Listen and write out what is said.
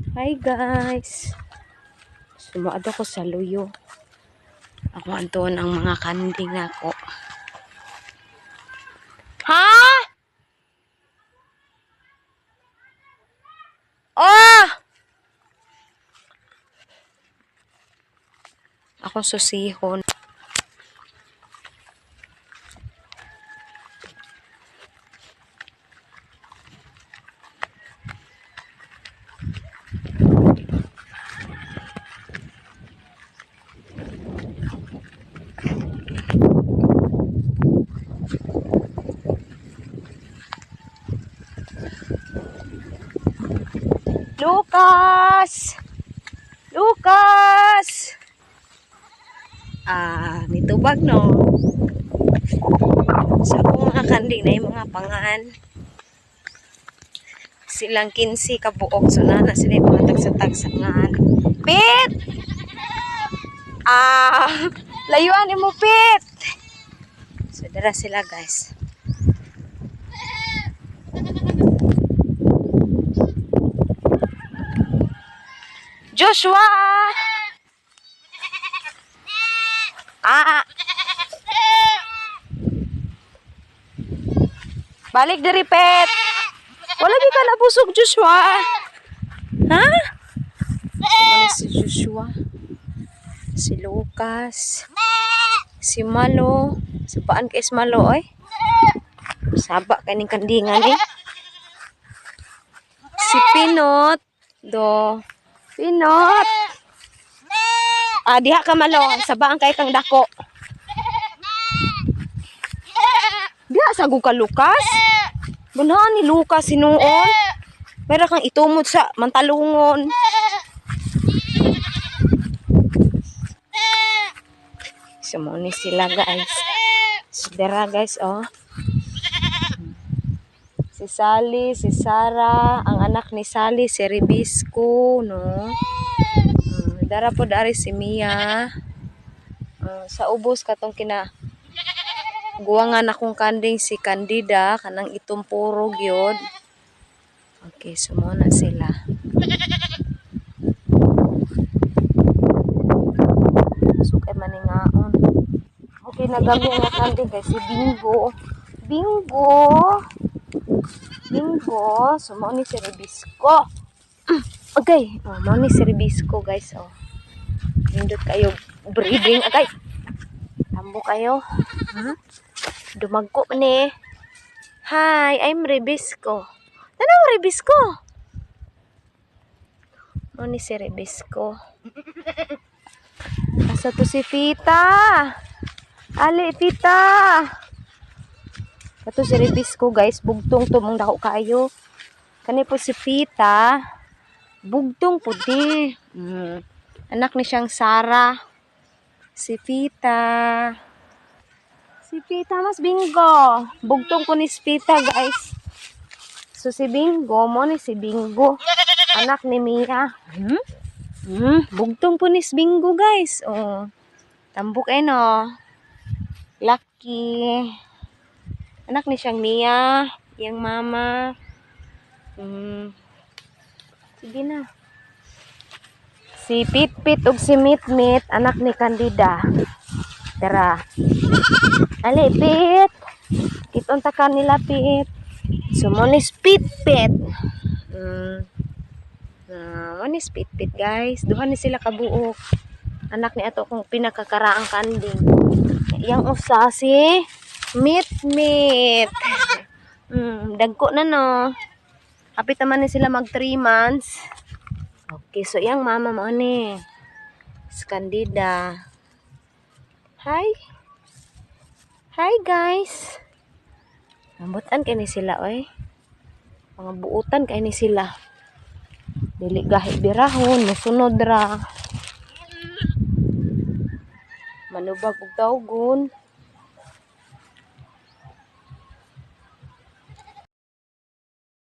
Hi guys. Sumaad ako sa luyo. Ako anton ang mga kanding ako. Ha? Oh! Ako susihon. Lucas! Lucas! Ah, nitubag no. Sa akong mga kanding na yung mga pangan. Silang 15 kabuok. So na na sila yung mga tagsa-tagsangan. Pit! Ah, layuan mo Pit! So dara sila guys. Joshua! Ah! Balik dari pet. Wala di ka nabusog, Joshua. Ha? Ano si Joshua? Si Lucas. Si Malo. Si paan kay si Malo, oy? Saba kaning kandingan eh. Si Pinot. Do. Pinot. Ah, diha ka malo. Sabaan kay kang dako. Diha sa ka Lucas. Bunahan ni Lucas sinuon. Pero kang itumod sa mantalungon. Sumuni sila guys. Sidera guys oh. Si Sally, si Sarah, ang anak ni Sally, si Ribisco, no? Mm, dara po dari si Mia. Uh, sa ubos katong kina guwangan akong kanding si Candida kanang itong puro gyud. Okay, sumuna sila. So maningaon. Okay, nagami nga kanding kay si Bingo. Bingo. Bingo. So, mo ni si Ribisco. Okay. Oh, mo ni si Ribisco, guys. Oh. Hindot kayo breeding. Okay. Tambo kayo. Hmm? Dumagko man eh. Hi, I'm Ribisco. Tanaw, Ribisco. Mo ni si Ribisco. Asa to si Fita? Ali, Fita. Kato si Ribisco guys, bugtong to mong dako kayo. Kani po si Pita, bugtong po di. Mm. Anak ni siyang Sara. Si Pita. Si Pita mas bingo. Bugtong ko ni si Pita guys. So si Bingo mo ni si Bingo. Anak ni Mia. Hmm? Hmm, bugtong po ni si Bingo guys. Oh. Tambok eh no. Lucky anak ni siyang Mia, yang mama. Hmm. Sige na. Si Pit Pit ug si Mit Mit, anak ni Candida. Tara. Ali, Pit. Kiton ta kanila, Pit. Sumonis Pit Pit. Hmm. Uh, ano Pit Pit, guys? Duha ni sila kabuok. Anak ni ato kong pinakakaraang kanding. Yang usa si Meat, meat. Mm, dagko na no. Kapit naman na sila mag 3 months. Okay, so yang mama mo ni. Skandida. Hi. Hi guys. Nambutan kay ni sila oy. Mga buutan kay ni sila. Dili gahit birahon, musunod ra. Manubag og tawgon.